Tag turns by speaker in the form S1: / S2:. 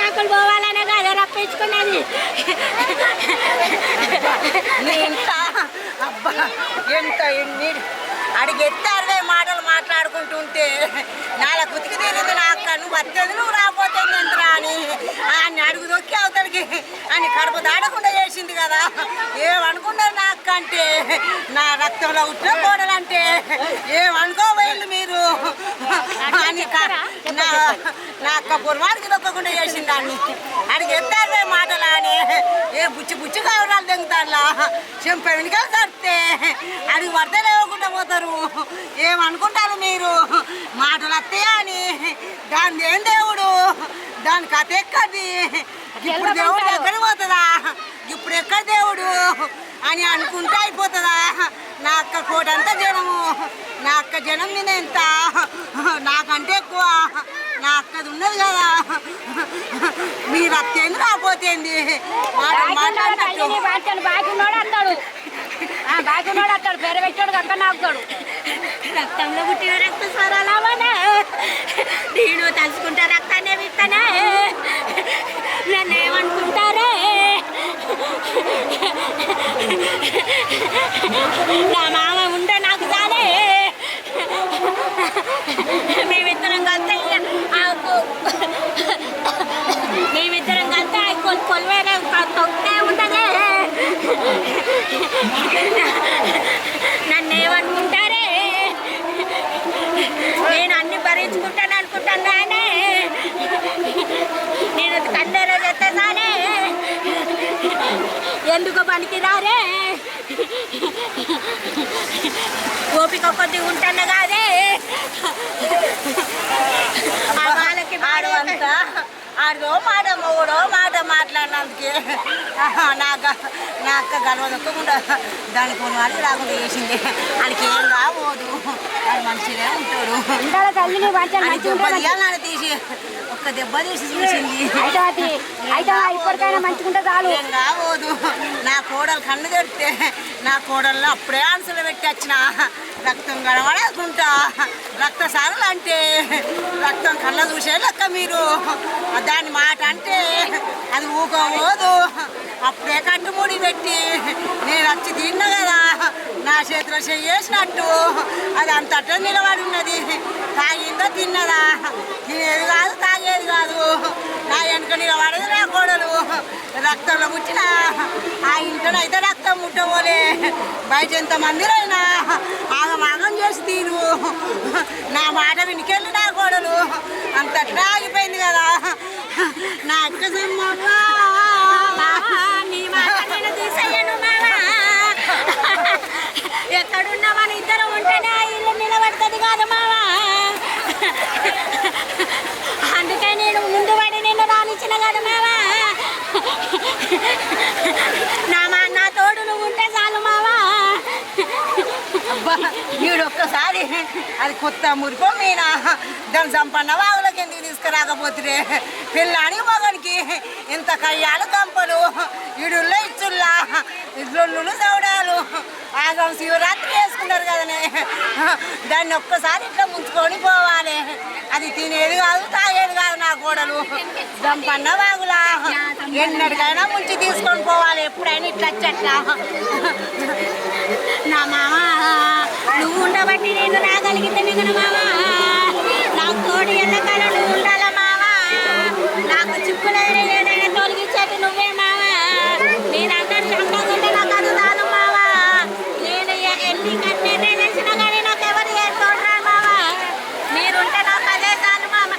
S1: కాకులు పోవాలనే కదా రప్పించుకున్నది.
S2: ఎంత అబ్బా ఎంత అడిగెత్తే అరవై మాటలు మాట్లాడుకుంటుంటే. నాలుగు కుతికి తెలియదు నా అక్క నువ్వు వచ్చేది నువ్వు రాకపోతే ఎంతరా అని ఆయన అడుగు దొక్కి అవతలికి అని కడుపు దాడకుండా చేసింది కదా. ఏమనుకున్నారు నా అక్క అంటే? నా రక్తంలో ఉట్టిన కోడలంటే? ఏమనుకోవేళ్ళు మీరు? అని నా నా అక్క పొరవాడికి దొక్కకుండా చేసింది దాన్ని అడిగి ఎత్తారు మాటలు అని. ఏ బుచ్చి బుచ్చి కావడాలు తెగుతారులా చెంప వెనుక కడితే అడిగి పడితే లేవకుండా పోతారు. ఏమనుకుంటారు మీరు? మాటలు వస్తాయా అని? దాని ఏం దేవుడు? దాని కథ ఎక్కది ఇప్పుడు దేవుడు ఎక్కడ పోతుందా? ఇప్పుడు ఎక్కడ దేవుడు అని అనుకుంటే అయిపోతుందా? నా అక్క కోటంతా జనము నా అక్క జనం మీద ఎంత? నాకంటే ఎక్కువ నా అక్కది ఉన్నది కదా. మీరు అత్తేంది రాపోతేంది ఉన్నాడు అంటాడు.
S3: ఉన్నాడు అంటాడు. పేరు పెట్టాడు అక్కడ
S1: నాకుతాడు రక్తంలో పుట్టిన రక్త స్వరాలవనే నేను తలుచుకుంటా రక్తాన్ని విత్తనే. నన్ను ఏమనుకుంటారే నా మామ ఉంటే నాకు చాలే. మేమిద్దరం కలిస్తే మేమిద్దరం కలిస్తే ఆ కొల్ కొలువేరే తొక్కే ఉంటుంది. నన్ను ఏమనుకుంటారే నేను అన్ని భరించుకుంటాను అనుకుంటాను ఆయన ఎందుకు పనికి రారే ఓపిక కొద్ది ఉంటాను కాదే వాళ్ళకి ఆడు అంతా
S2: ఆడదో మాట మొగుడో మాట మాట్లాడినందుకే నాకు నా అక్క గలవదొక్కకుండా దాని వాడికి రాకుండా చేసింది. ఆడికి ఏం రాబోదు ఆడు మంచిగా ఉంటాడు.
S3: మంచిగా మంచిగా
S2: తీయాలని తీసి ఒక్క దెబ్బ తీసి చూసింది. ఏం రాబోదు నా కోడలు కన్ను తెరితే నా కోడల్లో అప్పుడే ఆన్సర్లు తెచ్చిన రక్తం గడవడకుంటా. రక్త సారలు అంటే రక్తం కళ్ళ చూసే లెక్క మీరు. దాని మాట అంటే అది ఊకోబోదు అప్పుడే కట్టుముడి పెట్టి నేను వచ్చి తిన్నా కదా. నా చేతిలో చేసినట్టు అది అంత నిలబడి ఉన్నది. తాగిందో తిన్నదా? తినేది కాదు తాగేది కాదు. నా వెనుక నిలబడదు నా కోడలు. రక్తంలో పుట్టిన ఆ ఇంటనైతే రక్తం ముట్టబోలే. బయట ఎంత మందిరైనా. ఆగమాగం చేసి తీరు. నా మాట వినికెళ్ళి నా కోడలు. అంతట్లా ఆగిపోయింది కదా. నా అక్క సమ్మవ్వా.
S1: నీ మాట ఇద్దరం ఆ ఇల్లు నిలబడుతుంది కాదు మావా అందుకే నేను ముందు పడి నిన్ను రానిచ్చిన కాదు మావా నా మా నా తోడు నువ్వు ఉంటే చాలు మావా
S2: అబ్బా వీడు ఒక్కసారి అది కొత్త మురికో మీనా? దాని సంపన్న వాగులకి ఎందుకు తీసుకురాకపోతురే? పిల్లాని మగనికి ఇంత కయ్యాలు కంపలు ఇడుల్లో ఇచ్చుల్లా ఇల్లుళ్ళు సౌడాలు. ఆగం శివరాత్రి వేసుకున్నారు కదనే. దాన్ని ఒక్కసారి ఇట్లా ముంచుకొని పోవాలి. అది తినేది కాదు తాగేది కాదు నా కోడలు. దంపన్న వాగులా. ఎన్నటికైనా ముంచి తీసుకొని పోవాలి ఎప్పుడైనా ఇట్లా వచ్చట్లా.
S1: నా మామ నువ్వు ఉండబట్టి నేను రాగలిగితే మిగను మావా. నాకు తోడు ఎల్లకాల నువ్వు ఉండాల మావా. నాకు చిక్కులైన ఏదైనా తొలగించేది నువ్వే మావా. నేను అందరి సంబంధంటే నాకు అది తాను మావా. నేను ఎన్ని నిర్ణయం చేసినా కానీ నాకు ఎవరు ఏం తోడరా మావా. మీరుంటే నాకు అదే తాను మావా.